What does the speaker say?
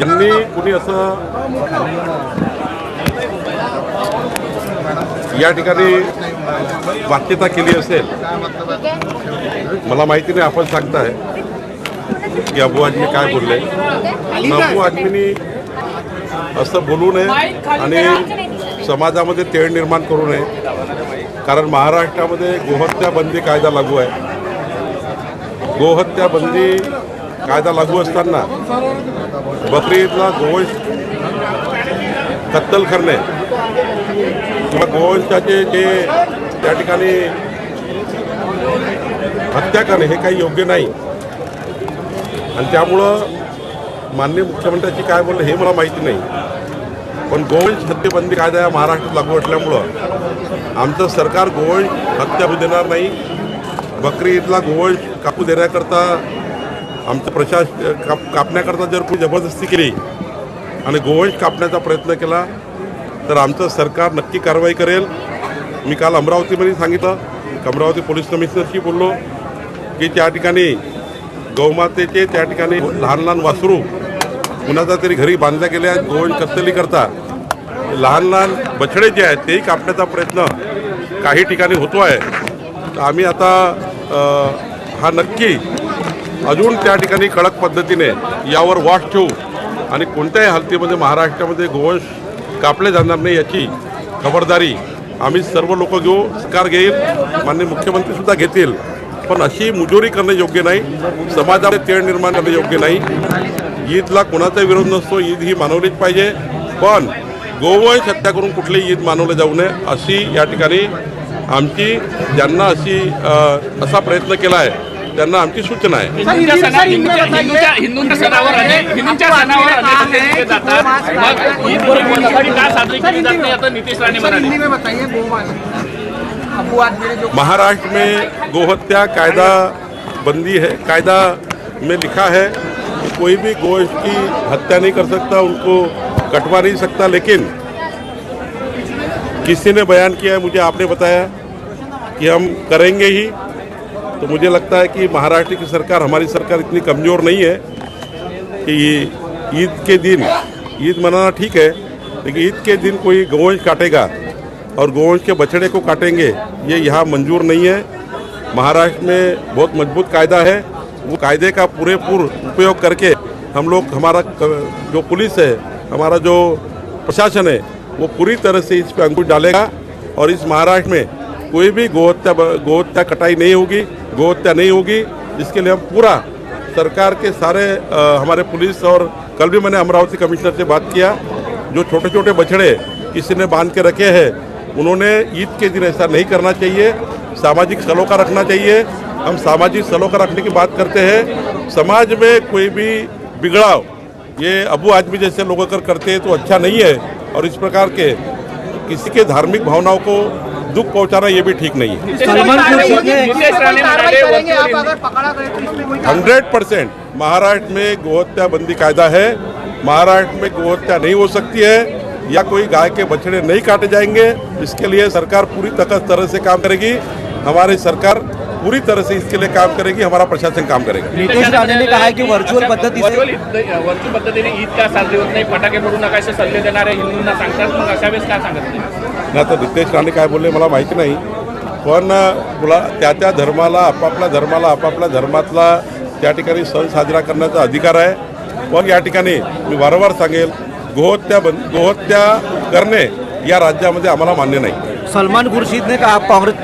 यांनी कुणी असं या ठिकाणी वाक्यता केली असेल मला माहिती नाही आपण सांगताय. की अबू आजमी काय बोलले? अबू आजमीनी असं बोलू नये आणि समाजामध्ये तेढ निर्माण करू नये. कारण महाराष्ट्रामध्ये गोहत्या बंदी कायदा लागू आहे. गोहत्या बंदी कायदा लागू असताना बकरी ईदला गोवंश कत्तल करणे किंवा गोवंशाचे जे त्या ठिकाणी हत्या करणे हे काही योग्य नाही. आणि त्यामुळं माननीय मुख्यमंत्र्यांची काय बोललं हे मला माहिती नाही. पण गोवंश हत्येबंदी कायदा या महाराष्ट्रात लागू असल्यामुळं आमचं सरकार गोवंश हत्या देणार नाही. बकरी ईदला गोवंश कापू देण्याकरता आमचं प्रशास काप कापण्याकरता जर कोणी जबरदस्ती केली आणि गोवंश कापण्याचा प्रयत्न केला तर आमचं सरकार नक्की कारवाई करेल. मी काल अमरावतीमध्ये सांगितलं अमरावती पोलीस कमिशनरशी बोललो की त्या ठिकाणी गौमातेचे त्या ठिकाणी लहान लहान वासरू कुणाचा तरी घरी बांधल्या गेल्या आहेत गोवंश कत्तली करता. लहान लहान बछडे जे आहेत तेही कापण्याचा प्रयत्न काही ठिकाणी होतो आहे. तर आम्ही आता हा नक्की अजून त्या ठिकाणी कडक पद्धतीने यावर वाट ठेवू आणि कोणत्याही हालतीमध्ये महाराष्ट्रामध्ये गोवंश कापले जाणार नाही याची खबरदारी आम्ही सर्व लोक घेऊ सरकार घेईल माननीय मुख्यमंत्रीसुद्धा घेतील. पण अशी मुजोरी करणे योग्य नाही समाजामध्ये तेळ निर्माण करणे योग्य नाही. ईदला कोणाचा विरोध नसतो ईद ही मानवलीच पाहिजे. पण गोवंश हत्या करून कुठलीही ईद मानवले जाऊ नये अशी या ठिकाणी आमची ज्यांना अशी असा प्रयत्न केला आहे त्यांना की सूचना है महाराष्ट्र में गोहत्या कायदा बंदी है कायदा में लिखा है कि कोई भी गो की हत्या नहीं कर सकता उनको कटवा नहीं सकता लेकिन किसी ने बयान किया है मुझे आपने बताया कि हम करेंगे ही। तो मुझे लगता है कि महाराष्ट्र की सरकार, हमारी सरकार इतनी कमज़ोर नहीं है कि ईद के दिन, ईद मनाना ठीक है, लेकिन ईद के दिन कोई गोवंश काटेगा और गोवंश के बछड़े को काटेंगे, ये यहाँ मंजूर नहीं है। महाराष्ट्र में बहुत मज़बूत कायदा है। वो कायदे का पूरे पूर उपयोग करके हम लोग, हमारा जो पुलिस है, हमारा जो प्रशासन है, वो पूरी तरह से इस पर अंकुश डालेगा और इस महाराष्ट्र में कोई भी गोहत्या गोहत्या कटाई नहीं होगी गोहत्या नहीं होगी। इसके लिए हम पूरा सरकार के सारे अ, हमारे पुलिस और कल भी मैंने अमरावती कमिश्नर से बात किया। जो छोटे छोटे बछड़े किसी ने बाँध के रखे हैं उन्होंने ईद के दिन ऐसा नहीं करना चाहिए। सामाजिक स्थलों का रखना चाहिए। हम सामाजिक स्थलों का रखने की बात करते हैं। समाज में कोई भी बिगड़ाव ये अबू आदमी जैसे लोग अगर करते हैं तो अच्छा नहीं है। और इस प्रकार के किसी के धार्मिक भावनाओं को दुख पहुंचाना ये भी ठीक नहीं है। ने तो इसमें कोई हंड्रेड परसेंट महाराष्ट्र में गोहत्या बंदी कायदा है। महाराष्ट्र में गोहत्या नहीं हो सकती है या कोई गाय के बछड़े नहीं काटे जाएँगे। इसके लिए सरकार पूरी तरह से काम करेगी। हमारी सरकार पूरी तरह से इसके लिए काम करेगी। हमारा प्रशासन काम करेगा। नितेश राणे ने कहा है कि वर्चुअल पद्धती से वर्चुअल ईद- वर्चुअल पद्धतीने ईद का साजरी होत नाही फटाके फोडू नका असे सल्ले देणारे हिंदूंना सांगतात. मग अशा वेळेस काय सांगत नाही? नाही आता रितेश राणे काय बोलले मला माहिती नाही. पण मुला त्या त्या धर्माला आपापल्या धर्माला आपापल्या धर्मातला त्या ठिकाणी सण साजरा करण्याचा अधिकार आहे. पण या ठिकाणी मी वारंवार सांगेल गोहत्या बंद गोहत्या करणे या राज्यामध्ये आम्हाला मान्य नाही. सलमान खुर्शीदने का काँग्रेस